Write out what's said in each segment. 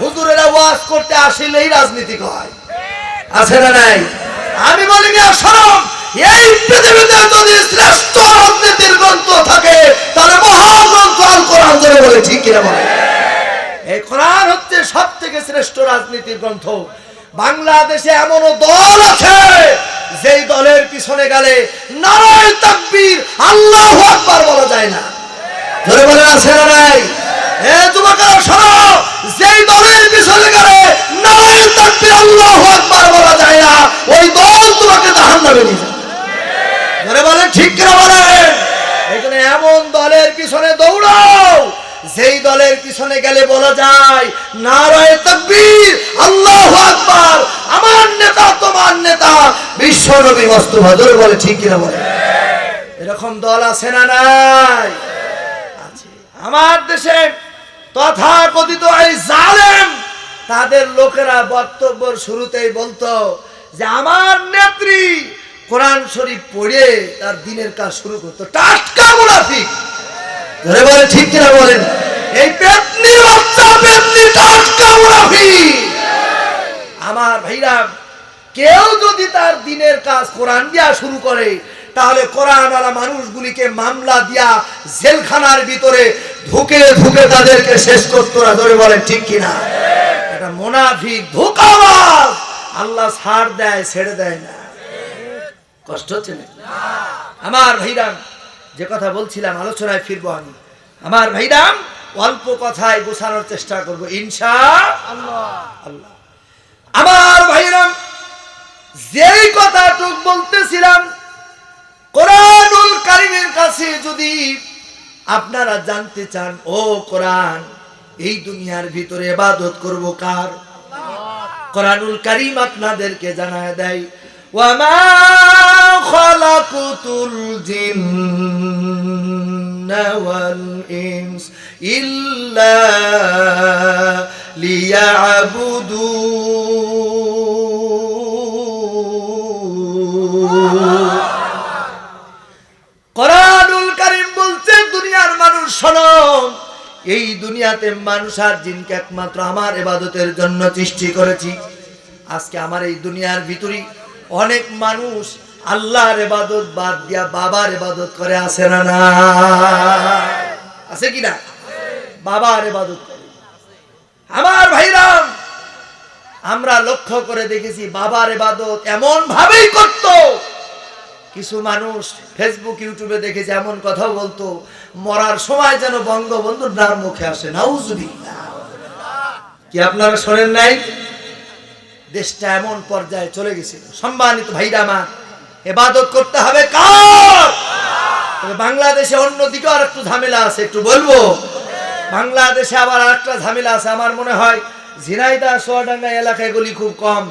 হুজুরেরা ওয়াজ করতে আসলেই রাজনীতি হয়। আছে না নাই? আমি বলি সরম এই পৃথিবীতে যদি শ্রেষ্ঠ রাজনীতির গ্রন্থ থাকে, তাহলে মহাগ্রন্থ আল কোরআন ধরে বলে ঠিক কিনা বলে? এই কোরআন হচ্ছে সব থেকে শ্রেষ্ঠ রাজনীতির গ্রন্থ। বাংলাদেশে এমনও দল আছে, যেই দলের পিছনে গেলে নারায় তাকবীর আল্লাহ আকবার বলা যায় না। ধরে বলে আছে না নাই? এ যুবকেরা, শোনো, যেই দলের পিছনে গেলে নারায় তাকবীর বলা যায় না ঠিক করে বলে এই এমন দলের পিছনে দৌড়াও, যেই দলের পিছনে গেলে বলা যায়, নারায় তকবীর, আল্লাহ আকবার, আমার নেতা, তোমার নেতা, বিশ্ব নবী মস্তফা, ধরে বলে ঠিক কিনা বলে এরকম দল আছে না নাই? আমার দেশে তথা কথিত এই জালেম, তাদের লোকেরা বক্তব্যের শুরুতেই বলতো যে আমার নেত্রী কোরআন শরীফ পড়ে তার দিনের কাজ শুরু করতো। টাটকা মুনাফিক। ধরে বলে ঠিক কিনা বলেন? এই পেতনি বাচ্চা, পেতনি টাটকা মুনাফিক। আমার ভাইরা, কেউ যদি তার দিনের কাজ কোরআন দিয়া শুরু করে তাহলে কোরআনওয়ালা মানুষগুলিকে মামলা দিয়া জেলখানার ভিতরে ধুকে ধুকে তাদেরকে শেষ করতো না। ধরে বলেন, ঠিক কিনা? এটা মোনাফিক ধোকাবাজ। আল্লাহ ছাড় দেয়, ছেড়ে দেয় না। কষ্ট হচ্ছে না? আমার ভাইরাম, যে কথা বলছিলাম, আলোচনায় ফিরবো আমি। আমার ভাইরাম, অল্প কথায় গোছানোর চেষ্টা করব, ইনশা আল্লাহ। আমার ভাইরাম, যেই কথাটুক বলতেছিলাম কোরআনুল কারিমের কাছে যদি আপনারা জানতে চান, ও কোরআন, এই দুনিয়ার ভিতরে ইবাদত করব কার? কোরআনুল কারিম আপনাদেরকে জানায় দেয়, ওয়ামা খালাকুতুল ইল্লা দুনিয়াতে মানুষ আর জিনকে একমাত্র আমার এবাদতের জন্য সৃষ্টি করেছি। আজকে আমার এই দুনিয়ার ভিতরে অনেক মানুষ আল্লাহর এবাদত বাদ দিয়া বাবার এবাদত করে আসে না না? আছে কি না? বাবার এবাদত করে। আমার ভাইরাম, আমরা লক্ষ্য করে দেখেছি বাবার এবাদত এমন ভাবেই করতো কিছু মানুষ ফেসবুক ইউটিউবে দেখেছে এমন কথা বলতো, মরার সময় যেন বঙ্গবন্ধুর নাম মুখে আসে। নাউজুবিল্লাহ। কি আপনারা শোনেন নাই? দেশটা এমন পর্যায়ে চলে গেছিল। সম্মানিত ভাইরা আমার, এবাদত করতে হবে কার? তবে বাংলাদেশে অন্যদিকে আর একটু ঝামেলা আছে, একটু বলব। বাংলাদেশে আবার আর একটা ঝামেলা আছে, আমার মনে হয়। ঝিনাইদা সোয়াডাঙ্গা এলাকায় গুলি খুব কম।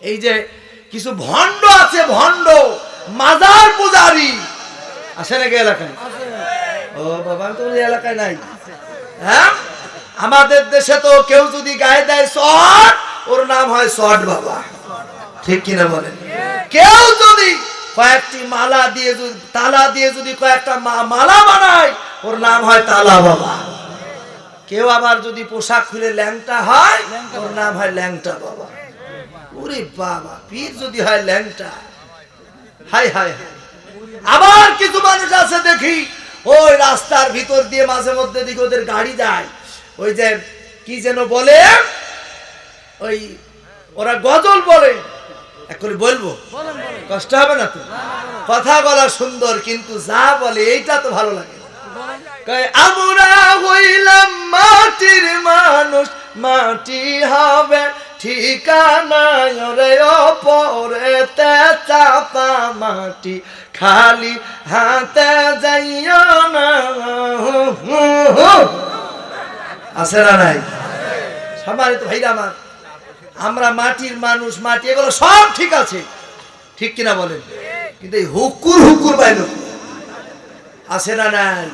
এই যে কিছু ভণ্ড আছে, ভণ্ড। মাজার পূজারি। আছে নাকি এলাকায়? ও বাবা তো এলাকায় নাই। হ্যাঁ? আমাদের দেশে তো কেউ যদি গায়ে দেয় শট ওর নাম হয় শট বাবা। ঠিক কিনা বলেন? কেউ যদি কয়েকটি মালা দিয়ে যদি তালা দিয়ে যদি কয়েকটা মালা বানায় ওর নাম হয় তালা বাবা। কেউ আবার যদি পোশাক খুলে ল্যাংটা হয় ওর নাম হয় ল্যাংটা বাবা। ওরে বাবা পীর যদি হয় ল্যাংটা। হাই হাই আবার কিছু মানুষ আছে দেখি, ওই রাস্তার ভিতর দিয়ে মাঝে মধ্যে দিকে ওদের গাড়ি যায়। ওই যে, কি যেন বলে? ওই ওরা গজল বলে। বলব? কষ্ট হবে না তো? কথা বলা সুন্দর, কিন্তু যা বলে এইটা তো ভালো লাগে। আমরা হইলাম মাটির মানুষ, মাটি হবে ঠিকানা রে অপরেতে চাপা মাটি, খালি হাতে যাইও না। আছে না নাই? সম্মানিত ভাইরা আমার, আমরা মাটির মানুষ, মাটি এগুলো সব ঠিক আছে। ঠিক কিনা বলেন? কিন্তু এই হুকুর হুকুর বাইল আছে না নাই?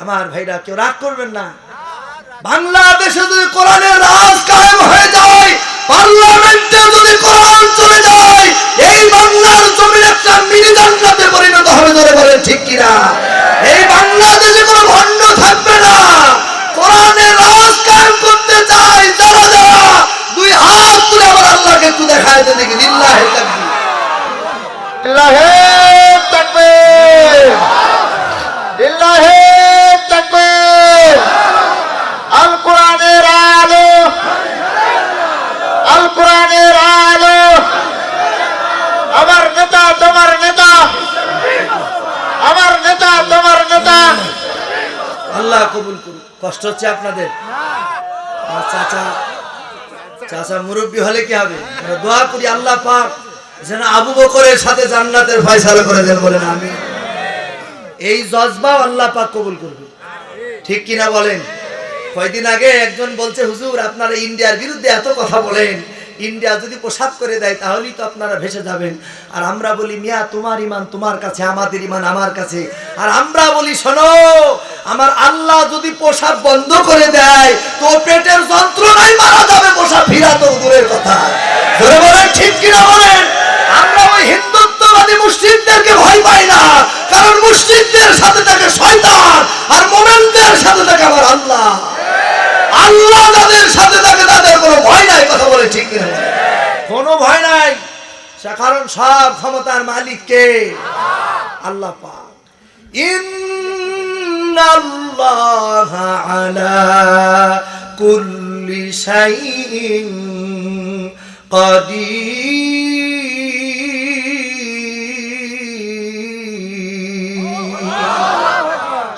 আমার ভাইরা কেউ রাগ করবেন না। বাংলাদেশে যদি কোরআনের রাজ কায়েম হয়ে পার্লামেন্টে যদি কোরআন চলে যায়, এই বাংলার জমিন একটা মিনি জান্নাতে পরিণত হবে ধরে বলেন ঠিক কিনা? এই বাংলাদেশে কোনো ভণ্ড থাকবে না। কোরআনের রাজ কায়েম করতে চাই, যারা যারা, দুই হাত তুলে আমার আল্লাহকে একটু দেখায় দেন দেখি, লিল্লাহে তাকবীর। লিল্লাহে তাকবীর। কষ্ট হচ্ছে আপনাদের। চাচা চাচা মুরব্বী হলে কি হবে? দোয়া করি আল্লাহ পাক যেন আবু বকরের সাথে জান্নাতের ফয়সালা করে দেন বলেন আমি এই জজবা আল্লাহ পাক কবুল করবে। ঠিক কিনা বলেন? কয়দিন আগে একজন বলছে, হুজুর, আপনারা ইন্ডিয়ার বিরুদ্ধে এত কথা বলেন ইন্ডিয়া যদি পোশাক করে দেয়, তাহলেই তো আপনারা ভেসে যাবেন। আর আমরা বলি, মিয়া, তোমার ইমান তোমার কাছে, আমাদের ইমান আমার কাছে। আর আমরা বলি, শোনো, আমার আল্লাহ যদি পোশাক বন্ধ করে দেয়, তো পেটের যন্ত্রণাই মারা যাবে পোশাক ফিরা তো দূরের কথা। ধরে বলেন, ঠিক কিনা বলেন? আমরা ওই হিন্দুত্ববাদী মুসলিমদেরকে ভয় পাই না। কারণ মুসলিমদের সাথে থাকে শয়তান, আর মোমেনদের সাথে থাকে আমার আল্লাহ। আল্লাহ যাদের সাথে থাকে, তাদের কোনো ভয় নাই, কথা বলে ঠিক কিনা ভয় নাই। সে- কারণ সব ক্ষমতার মালিক কে? আল্লাহ কুল্লি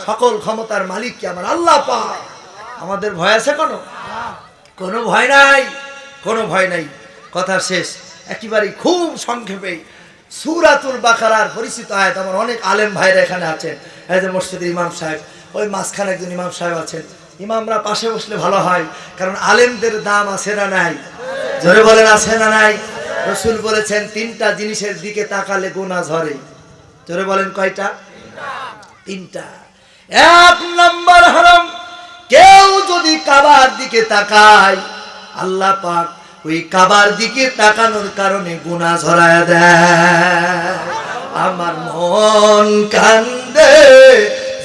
সকল ক্ষমতার মালিক কি আমার আল্লাহ পাক। আমাদের ভয় আছে কোনো? কোনো ভয় নাই, কোনো ভয় নাই। কথা শেষ। একেবারে খুব সংক্ষেপে সুরাতুল বাকারার পরিচিত আয়াত। আমার অনেক আলেম ভাইরা এখানে আছেন। এই যে মসজিদের ইমাম সাহেব, ওই মাঝখানে একজন ইমাম সাহেব আছেন। ইমামরা পাশে বসলে ভালো হয়, কারণ আলেমদের দাম আছে না নাই? জোরে বলেন, আছে না নাই? রসুল বলেছেন, তিনটা জিনিসের দিকে তাকালে গোনা ঝরে। ধরে বলেন, কয়টা? তিনটা। এক নম্বর হরম কেউ যদি কাবার দিকে তাকায়, আল্লাহ পাক ওই কাবার দিকে তাকানোর কারণে গুণা ঝরায় দেয়। আমার মন কান্দে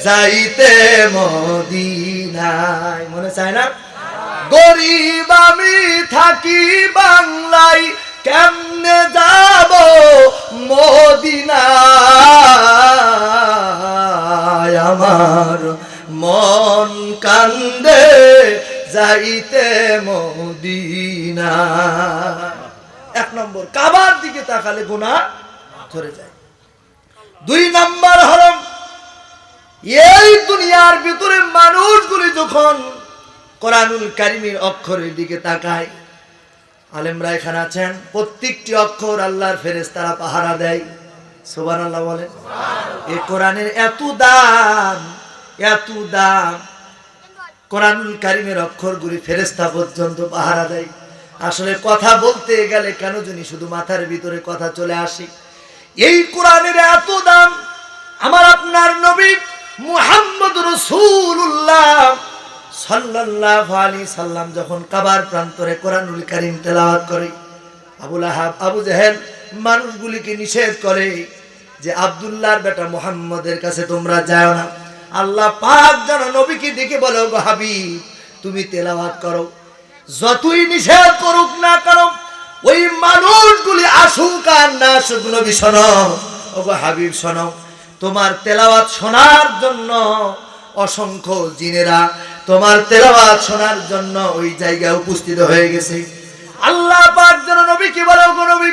যাইতে মদিনায়। মনে চায় না? গরিব আমি থাকি বাংলায়, কেমনে যাব মদিনায়? আমার মন কান্দে যাইতে মদিনা। এক নম্বর কাবার দিকে তাকালে গুণা ধরে যায়। দুই নম্বর হরম এই দুনিয়ার ভিতরে মানুষগুলি যখন কোরআনুল কারিমের অক্ষরের দিকে তাকায় আলেমরা এখানে আছেন প্রত্যেকটি অক্ষর আল্লাহর ফেরেস তারা পাহারা দেয়। সোবান আল্লাহ বলেন এই কোরআনের এত দাম এত দাম কোরআনুল কারিমের অক্ষরগুলি ফেরেস্তা পর্যন্ত পাহারা দেয়। আসলে কথা বলতে গেলে কেন জানি শুধু মাথার ভিতরে কথা চলে আসে। এই কোরআনের এত দাম, আমার আপনার নবী মুহাম্মদ রসুল্লাহ সাল্লাল্লাহু আলাইহি সাল্লাম যখন কাবার প্রান্তরে কোরআনুল কারীম তেলাওয়াত করে আবুল আহাব আবু জাহেল মানুষগুলিকে নিষেধ করে যে আব্দুল্লাহর বেটা মুহাম্মদের কাছে তোমরা যাও না। আল্লাহ পাক যেন নবীকে দেখে বলো গো হাবিব, তুমি তেলাওয়াত করো। যতই নিষেধ করুক না করো ওই মানুষগুলি আসুক আর না আসুক, নবী শোনো। ও গো হাবিব, শোনো। তোমার তেলাওয়াত শোনার জন্য অসংখ্য জিনেরা তোমার তেলাওয়াত শোনার জন্য ওই জায়গায় উপস্থিত হয়ে গেছে। আল্লাহ পাক যেন নবী কি বলে গো নবী,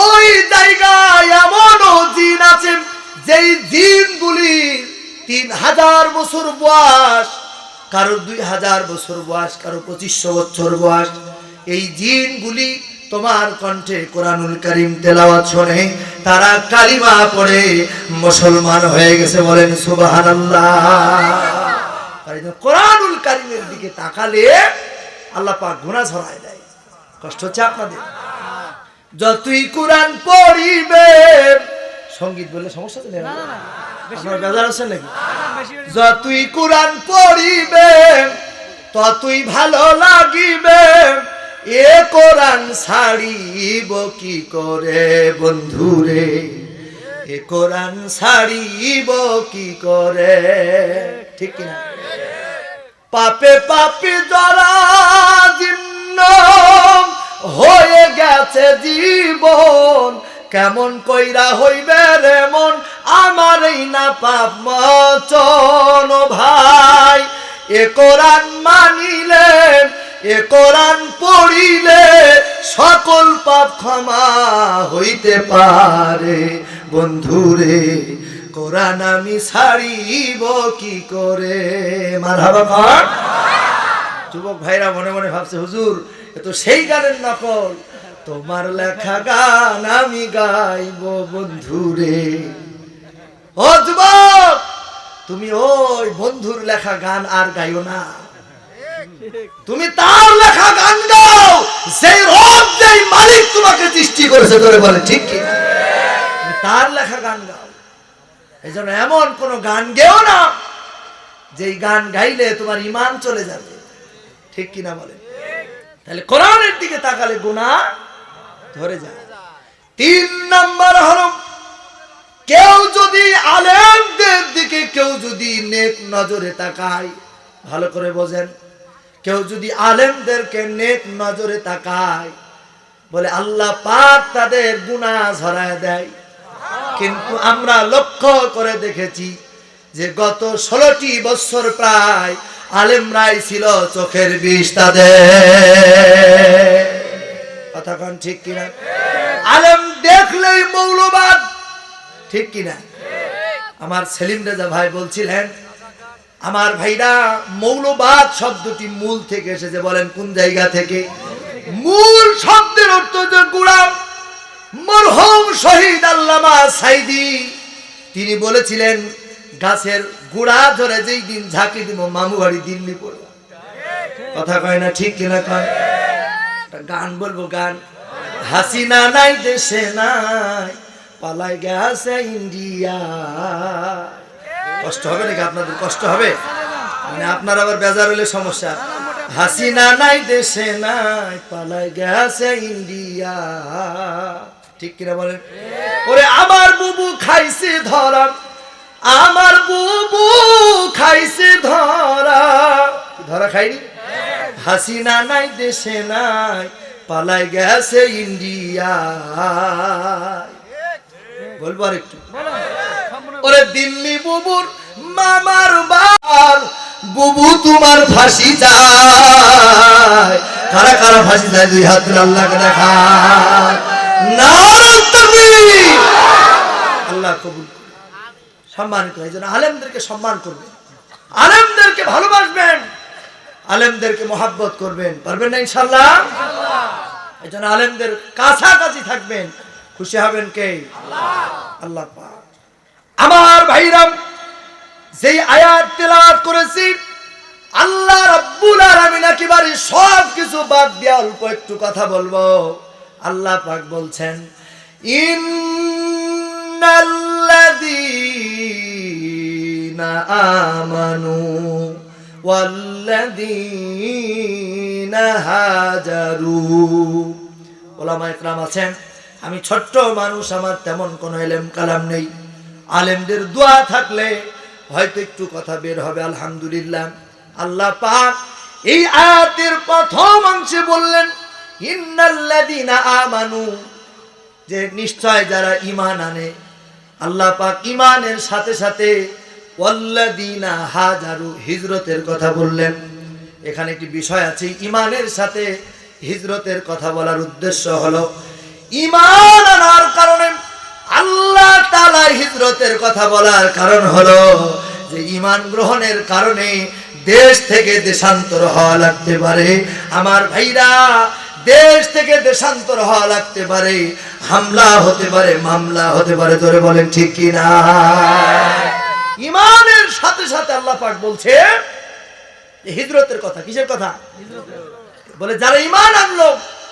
ওই জায়গায় এমনও জিন আছে, যেই জিনগুলি তিন হাজার বছর বয়স। কারও দুই হাজার বছর বয়স, কারও পঁচিশশো বছর বয়স। এই জিনগুলি তোমার কণ্ঠে কোরআনুল করিম তেলাওয়াত শোনে, তারা কালিমা পড়ে মুসলমান হয়ে গেছে বলেন সুবহানাল্লাহ। কোরআনুল করিমের দিকে তাকালে আল্লাহ পাক গুনাহ ছড়ায় দেয়। কষ্ট হচ্ছে আপনাদের? যতই কোরআন পড়িবে সংগীত বললে সমস্যা তো নেই। আপনার বেজার আছে নাকি? যতই কোরআন পড়িবে ততই ভালো লাগিবে। এ কোরআন ছাড়িব কি করে বন্ধুরে? এ কোরআন ছাড়িব কি করে? ঠিক কিনা? পাপে পাপি জরা জীর্ণ হয়ে গেছে জীবন কেমন কইরা হইবে রে মন? আমার এই না পাপ মচন ভাই। এ কোরআন মানিলে এ কোরআন পড়িলে সকল পাপ ক্ষমা হইতে পারে। বন্ধুরে, কোরআন আমি ছাড়িব কি করে? মারহাবা খান যুবক ভাইরা মনে মনে ভাবছে, হুজুর, এ তো সেই গানের নকল। তোমার লেখা গান আমি গাইব বন্ধুরে। ও যুবক, তুমি ওই বন্ধুর লেখা গান আর গাইও না। তুমি তার লেখা গান গাও সেই রব, যেই মালিক তোমাকে সৃষ্টি করেছে ধরে বলে, ঠিক কি? তার লেখা গান গাও। এই জন্য এমন কোন গান গেও না, যেই গান গাইলে তোমার ইমান চলে যাবে। ঠিক কিনা বলে? তাহলে কোরআনের দিকে তাকালে গুণা ধরে যায়। তিন নাম্বার হলো কেউ যদি আলেমদের দিকে কেউ যদি নেক নজরে তাকায়, ভালো করে বোঝেন, কেউ যদি আলেমদেরকে নেক নজরে তাকায়, বলে আল্লাহ পাক তাদের গুণা ঝরায় দেয়। কিন্তু আমরা লক্ষ্য করে দেখেছি যে গত ষোলোটি বছর প্রায় আলেমরাই ছিল চোখের বিষ তাদের। কথা কন ঠিক কিনা? আলেম দেখলেই মৌলবাদ, ঠিক কিনা? আমার সেলিম রেজা ভাই বলছিলেন, আমার ভাইরা, মৌলবাদ শব্দটি মূল থেকে এসেছে। বলেন, কোন জায়গা থেকে? মূল শব্দের অর্থ যে গুলাম। মরহুম শহীদ আল্লামা সাইদি, তিনি বলেছিলেন, গাছের গুড়া ধরে যেই দিন ঝাঁকি দিব, মামু বাড়ি দিল্লি পড়ব। কথা কয় না, ঠিক কিনা কয়? গান বলব, গান। হাসিনা নাই, দেশে নাই, পালাই গেছে ইন্ডিয়া। কষ্ট হবে নাকি আপনাদের? কষ্ট হবে? মানে আপনার আবার বেজার হলে সমস্যা। হাসিনা নাই, দেশে নাই, পালাই গেছে ইন্ডিয়া। ঠিক কিনা বলেন? ওরে, আমার বুবু খাইছে ধরা। আমার বুবু খাইছে ধরা। ধরা খাইনি? হাসিনা নাই, দেশে নাই, পালাই গেছে ইন্ডিয়া। বলব আর একটু ওরে দিল্লি বুবুর মামার বাল, বুবু তোমার ফাঁসি যায় কারা কারা ফাঁসি যায় দুই হাত আল্লাহকে দেখা নারায়ণ আল্লাহ কবুল। সম্মানিত এই জন্য আলেমদেরকে সম্মান করবে আলেমদেরকে ভালোবাসবেন। আলেমদেরকে মহাব্বত করবেন। পারবেন না ইনশাল্লাহ এই জন্য আলেমদের কাছাকাছি থাকবেন। খুশি হবেন কে? আল্লাহ। পাক। আমার ভাইরাম যেই আয়াত তেলাওয়াত করেছি আল্লাহ রাব্বুল আলামিন একেবারে সব কিছু বাদ দিয়ে অল্প একটু কথা বলব। আল্লাহ পাক বলছেন ইন্নাল্লাযীনা আমানু আছেন? আমি ছোট্ট মানুষ, আমার তেমন কোনো এলেম কালাম নেই। আলেমদের দোয়া থাকলে হয়তো একটু কথা বের হবে, আলহামদুলিল্লাহ। আল্লাহ পাক এই আয়াতের প্রথম অংশে বললেন আমানু। যে নিশ্চয় যারা ইমান আনে। আল্লাহ পাক ইমানের সাথে সাথে হিজরতের কথা বললেন। এখানে একটি বিষয় আছে ইমানের সাথে হিজরতের কথা বলার উদ্দেশ্য হলো, ঈমান আনার কারণে আল্লাহ তালা হিজরতের কথা বলার কারণ হলো যে ইমান গ্রহণের কারণে দেশ থেকে দেশান্তর হওয়া লাগতে পারে। আমার ভাইরা, দেশ থেকে দেশান্তর হওয়া লাগতে পারে। হামলা হতে পারে, মামলা হতে পারে তোরে বলেন ঠিক কি না ইমানের সাথে সাথে আল্লাহ পাক বলছে হিজরতের কথা, কিসের কথা? বলে, যারা ইমান আনলো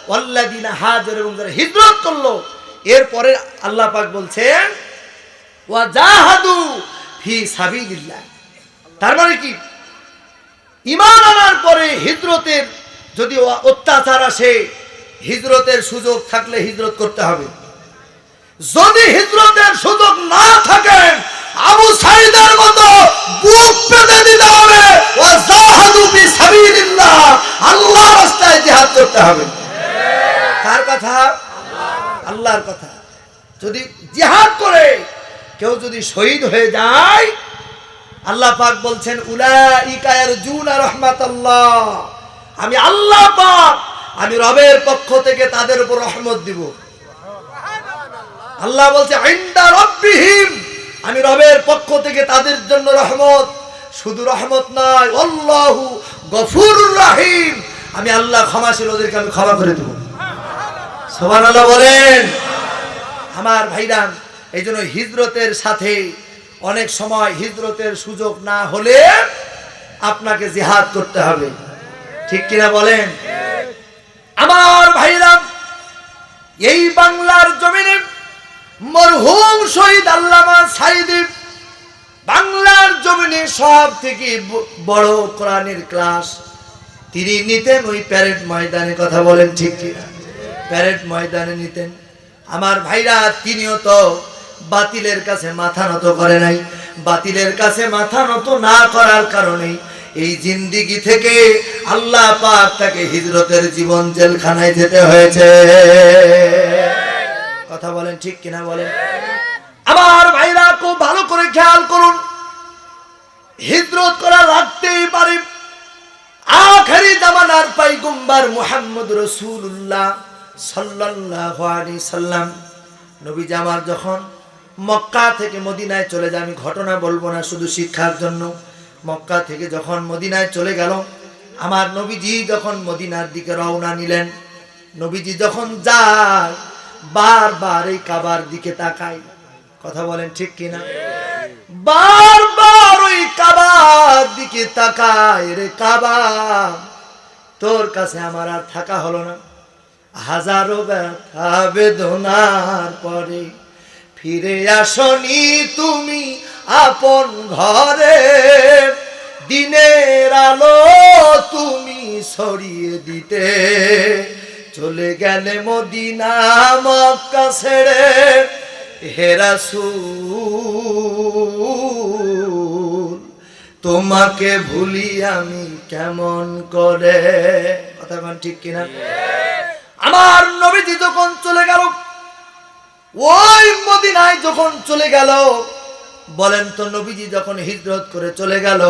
ওয়াল্লাদিনা হাজার এবং যারা হিজরত করল, এরপরে আল্লাহ পাক বলছেন ওয়া জাহাদু ফি সাবিলিল্লাহ। তার মানে কি? ইমান আনার পরে হিজরতের যদি অত্যাচার আসে, হিজরতের সুযোগ থাকলে হিজরত করতে হবে। যদি হিজরতের সুযোগ না থাকে আবু সাইদের মতো বুক পেতে দিতে হবে। ও জাহাদু ফি সাবিলিল্লাহ আল্লাহর রাস্তায় জিহাদ করতে হবে। কার কথা? আল্লাহর কথা। যদি জিহাদ করে, কেউ যদি শহীদ হয়ে যায়, আল্লাহ পাক বলছেন, উলাইকা ইয়ারজুনা রাহমাতাল্লাহ। আমি আল্লাহ পাক, আমি রবের পক্ষ থেকে তাদের উপর রহমত দিব। আল্লাহ বলছে আইন্দা রব্বিহিম। আমি রবের পক্ষ থেকে তাদের জন্য রহমত। শুধু রহমত নয় আল্লাহু গফুর রাহিম। আমি আল্লাহ ক্ষমাশীল ওদেরকে আমি ক্ষমা করে দেব। সুবহানাল্লাহ বলেন। আমার ভাইরান এই জন্য হিজরতের সাথে অনেক সময় হিজরতের সুযোগ না হলে আপনাকে জিহাদ করতে হবে। ঠিক কিনা বলেন? আমার ভাইরান এই বাংলার জমিনে মরহুম শহীদ আল্লামা সাইদি বাংলার জমিনে সব থেকে বড় কোরআনের ক্লাস। তিনি নিতেন ওই প্যারেড ময়দানে, কথা বলেন ঠিক কিনা? প্যারেড ময়দানে নিতেন। আমার ভাইরা, তিনিও তো বাতিলের কাছে মাথা নত করে নাই। বাতিলের কাছে মাথা নত না করার কারণে এই জিন্দিগি থেকে আল্লাহ পাক তাকে হিজরতের জীবন জেলখানায় যেতে হয়েছে। কথা বলেন, ঠিক কিনা বলেন? আমার ভাইরা খুব ভালো করে খেয়াল করুন। হিজরত করা লাগতেই পারে। আখেরি জামানার পাইগম্বার মুহাম্মদ রসুল্লাহ সাল্লাম। নবী জামার যখন মক্কা থেকে মদিনায় চলে যায়, আমি ঘটনা বলব না শুধু শিক্ষার জন্য। মক্কা থেকে যখন মদিনায় চলে গেল, আমার নবীজি যখন মদিনার দিকে রওনা নিলেন, নবীজি যখন যায় বারবার এই কাবার দিকে তাকাই। কথা বলেন ঠিক কিনা? বারবার ওই কাবার দিকে তাকায় রে কাবা। তোর কাছে আমার আর থাকা হলো না। হাজারো ব্যথা বেদনার পরে ফিরে আসনি তুমি আপন ঘরে। দিনের আলো তুমি ছড়িয়ে দিতে। চলে গেলে মদিনা, মক্কা ছেড়ে হেরাসু তোমাকে ভুলি আমি কেমন করে? কথা কোন ঠিক কিনা? আমার নবীজি যখন চলে গেল, ওই মদিনায় যখন চলে গেল, বলেন তো নবীজি যখন হিজরত করে চলে গেল,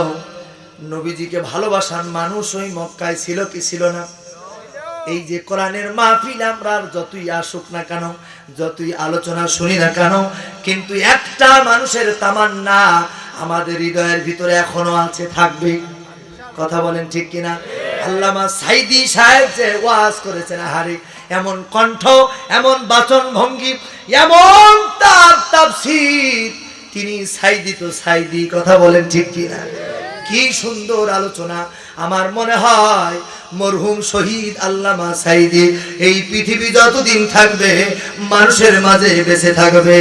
নবীজিকে ভালোবাসার মানুষ ওই মক্কায় ছিল কি ছিল না? এই যে কোরআনের মাহফিল আমরা যতই আসুক না কেন, যতই আলোচনা শুনি না কেন, কিন্তু একটা মানুষের তামান্না আমাদের হৃদয়ের ভিতরে এখনও আছে, থাকবে। কথা বলেন ঠিক কিনা? আল্লামা সাইদি সাহেব যে ওয়াজ করেছেন হারে এমন কণ্ঠ, এমন বাচন ভঙ্গি এমন তার তাফসীর, তিনি সাইদি তো সাইদি, কথা বলেন ঠিক কিনা? কি সুন্দর আলোচনা। আমার মনে হয় মরহুম শহীদ আল্লামা সাইদি এই পৃথিবী যতদিন থাকবে মানুষের মাঝে বেঁচে থাকবে।